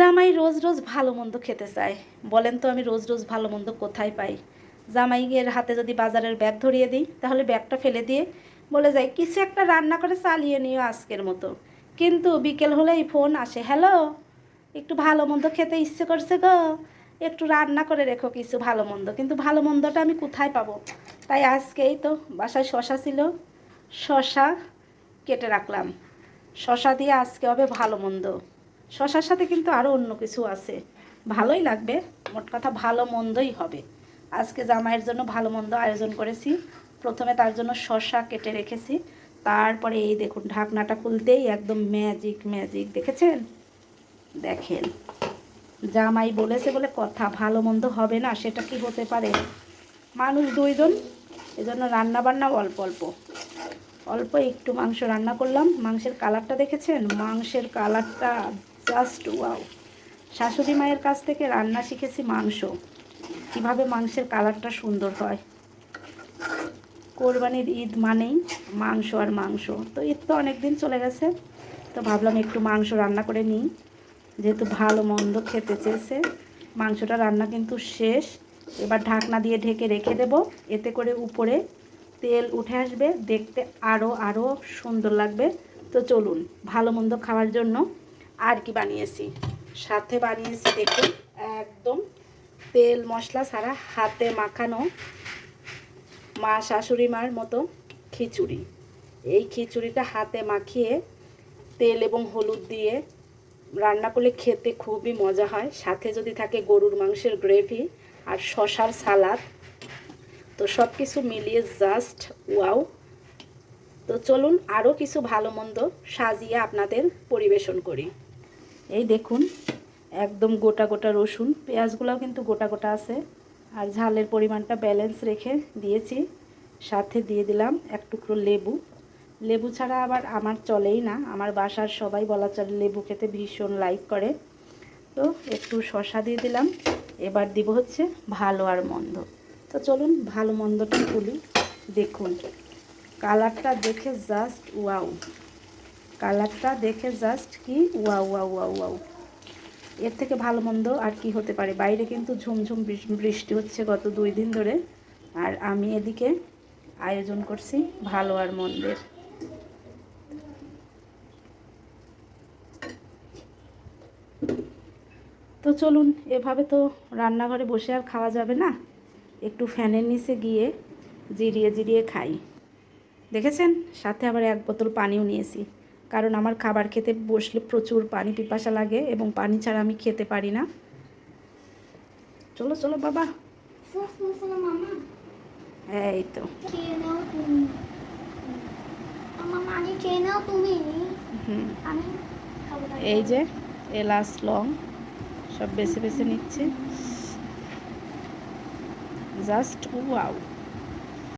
জামাই রোজ রোজ ভালো মন্দ খেতে চায়। বলেন তো আমি রোজ রোজ ভালো মন্দ কোথায় পাই? জামাইয়ের হাতে যদি বাজারের ব্যাগ ধরিয়ে দিই, তাহলে ব্যাগটা ফেলে দিয়ে বলে যায়, কিছু একটা রান্না করে চালিয়ে নিও আজকের মতো। কিন্তু বিকেল হলেই ফোন আসে, হ্যালো, একটু ভালো মন্দ খেতে ইচ্ছে করছে গো। একটু রান্না করে রেখো কিছু ভালো মন্দ। কিন্তু ভালো মন্দটা আমি কোথায় পাবো? তাই আজকেই তো বাসায় শশা ছিল। শশা কেটে রাখলাম। শশা দিয়ে আজকে হবে ভালো মন্দ। শশার সাথে কিন্তু আরও অন্য কিছু আছে। ভালোই লাগবে, মোট কথা ভালো মন্দই হবে। আজকে জামাইয়ের জন্য ভালো মন্দ আয়োজন করেছি। প্রথমে তার জন্য শশা কেটে রেখেছি। তারপরে এই দেখুন, ঢাকনাটা খুলতেই একদম ম্যাজিক ম্যাজিক দেখেছেন? দেখেন। জামাই বলেছে বলে কথা, ভালো মন্দ হবে না, সেটা কি হতে পারে? মানুষ দুইজন, এজন্য রান্না বান্না অল্প অল্প। অল্প একটু মাংস রান্না করলাম। মাংসের কালারটা দেখেছেন? মাংসের কালারটা জাস্ট ওয়াও। শাশুড়ি মায়ের কাছ থেকে রান্না শিখেছি মাংস। কীভাবে মাংসের কালারটা সুন্দর হয়। কোরবানির ঈদ মানেই মাংস আর মাংস। তো ঈদ তো অনেক দিন চলে গেছে, তো ভাবলাম একটু মাংস রান্না করে নিই। যেহেতু ভালো মন্দ খেতে চেয়েছে, মাংসটা রান্না কিন্তু শেষ। এবার ঢাকনা দিয়ে ঢেকে রেখে দেব। এতে করে উপরে তেল উঠে আসবে, দেখতে আরও আরও সুন্দর লাগবে। তো চলুন, ভালো মন্দ খাওয়ার জন্য আর কি বানিয়েছি? সাথে বানিয়েছি দেখুন, একদম তেল মশলা ছাড়া হাতে মাখানো মা শাশুড়ি মার মতো খিচুড়ি। এই খিচুড়িটা হাতে মাখিয়ে তেল এবং হলুদ দিয়ে রান্না করলে খেতে খুবই মজা হয়। সাথে যদি থাকে গরুর মাংসের গ্রেভি আর শশার সালাদ। তো সব কিছু মিলিয়ে জাস্ট ওয়াও। তো চলুন আরও কিছু ভালো মন্দ সাজিয়ে আপনাদের পরিবেশন করি। এই দেখুন, একদম গোটা গোটা রসুন। পেঁয়াজগুলোও কিন্তু গোটা গোটা আছে। আর ঝালের পরিমাণটা ব্যালেন্স রেখে দিয়েছি। সাথে দিয়ে দিলাম এক টুকরো লেবু। লেবু ছাড়া আবার আমার চলেই না। আমার বাসার সবাই বলা চলে, লেবু খেতে ভীষণ লাইক করে। তো একটু শশা দিয়ে দিলাম। এবার দিব হচ্ছে ভালো আর মন্দ। তো চলুন ভালো মন্দটা খুলি দেখুন কালারটা দেখে জাস্ট ওয়াও কালারটা দেখে জাস্ট কি, ওয়াও ওয়াও ওয়াও ওয়াও। এর থেকে ভালো মন্দ আর কি হতে পারে? বাইরে কিন্তু ঝুমঝুম বৃষ্টি হচ্ছে গত দুই দিন ধরে। আর আমি এদিকে আয়োজন করছি ভালো আর মন্দের। তো চলুন, এভাবে তো রান্নাঘরে বসে আর খাওয়া যাবে না। একটু ফ্যানের নিচে গিয়ে জিরিয়ে জিরিয়ে খাই। দেখেছেন? সাথে আবার এক বোতল পানিও নিয়েছি। কারণ আমার খাবার খেতে বসলে প্রচুর পানি পিপাসা লাগে এবং পানি ছাড়া আমি খেতে পারি না। চলো চলো, বাবা। এই তো। এই যে এলাচ লং সব বেছে বেছে নিচ্ছে। Just wow